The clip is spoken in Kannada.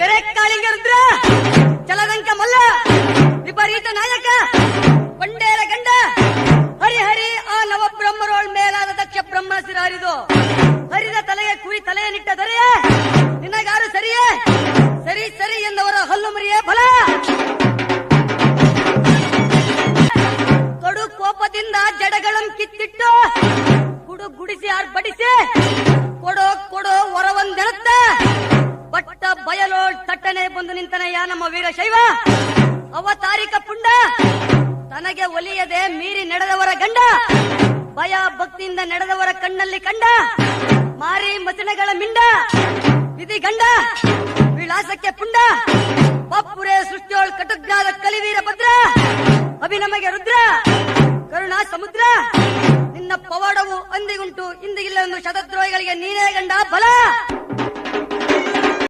ಕರೆ ಕಾಳಿಂಗ ಚಲದಂಕ ಮಲ್ಲ, ವಿಪರೀತ ನಾಯಕ ಬಂಡೇರ ಗಂಡ ಹರಿಹರಿ ಆ ನವ ಬ್ರಹ್ಮರೋಳ್ ಮೇಲಾದ ದಕ್ಷ ಬ್ರಹ್ಮ ಹರಿದು ಹರಿದ ತಲೆಗೆ ಕುರಿ ತಲೆಯನ್ನಿಟ್ಟ ದೊರೆಯೇ, ನಿನಗಾರು ಸರಿಯೇ, ಸರಿ ಸರಿ ಎಂದವರ ಹಲ್ಲು ಮರಿಯೇ ಫಲ ತೊಡು ಕೋಪದಿಂದ ಜಡಗಳಂ ಕಿತ್ತಿಟ್ಟು ಗುಡು ಗುಡಿಸಿ ಆರ್ಭಟಿಸಿ ಬಯಲೋಳ್ ಬಂದು ಬಂದು ನಿಂತನಯ್ಯ ನಮ್ಮ ವೀರಶೈವ ಅವತಾರಿಕ ಪುಂಡ. ತನಗೆ ಒಲಿಯದೆ ಮೀರಿ ನಡೆದವರ ಗಂಡ. ಭಯ ಭಕ್ತಿಯಿಂದ ನಡೆದವರ ಕಣ್ಣಲ್ಲಿ ಕಂಡ. ಮಾರಿ ಮಸಣಗಳ ಮಿಂಡ. ವಿಧಿ ಗಂಡ. ವಿಳಾಸಕ್ಕೆ ಪುಂಡ. ಪಪ್ಪುರೆ ಸೃಷ್ಟಿಯೋಳ್ ಕಟುಜ್ಞಾದ ಕಲಿವೀರ ಭದ್ರ. ಅಭಿನಮಗೆ ರುದ್ರ. ಕರುಣಾ ಸಮುದ್ರ. ನಿನ್ನ ಪವಾಡವು ಅಂದಿಗುಂಟು. ಇಂದಿಗಿಲ್ಲ ಒಂದು ಶತದ್ರೋಹಿಗಳಿಗೆ ನೀನೇ ಗಂಡ ಬಲ.